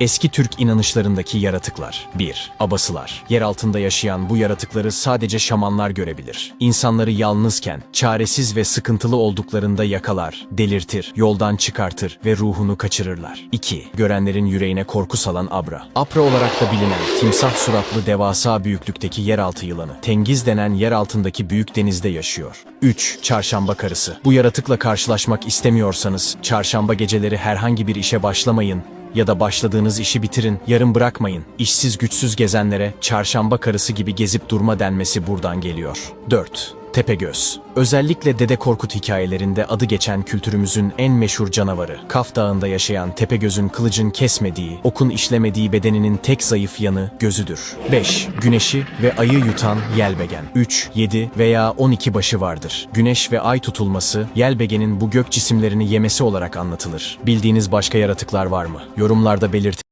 Eski Türk inanışlarındaki yaratıklar. 1. Abasılar. Yer altında yaşayan bu yaratıkları sadece şamanlar görebilir. İnsanları yalnızken, çaresiz ve sıkıntılı olduklarında yakalar, delirtir, yoldan çıkartır ve ruhunu kaçırırlar. 2. Görenlerin yüreğine korku salan Abra. Abra olarak da bilinen timsah suratlı devasa büyüklükteki yeraltı yılanı. Tengiz denen yer altındaki büyük denizde yaşıyor. 3. Çarşamba karısı. Bu yaratıkla karşılaşmak istemiyorsanız, çarşamba geceleri herhangi bir işe başlamayın ya da başladığınız işi bitirin, yarım bırakmayın. İşsiz güçsüz gezenlere çarşamba karısı gibi gezip durma denmesi buradan geliyor. 4. Tepegöz. Özellikle Dede Korkut hikayelerinde adı geçen kültürümüzün en meşhur canavarı. Kaf Dağı'nda yaşayan Tepegöz'ün kılıcın kesmediği, okun işlemediği bedeninin tek zayıf yanı gözüdür. 5. Güneşi ve ayı yutan Yelbegen. 3, 7 veya 12 başı vardır. Güneş ve ay tutulması, Yelbegen'in bu gök cisimlerini yemesi olarak anlatılır. Bildiğiniz başka yaratıklar var mı? Yorumlarda belirtin.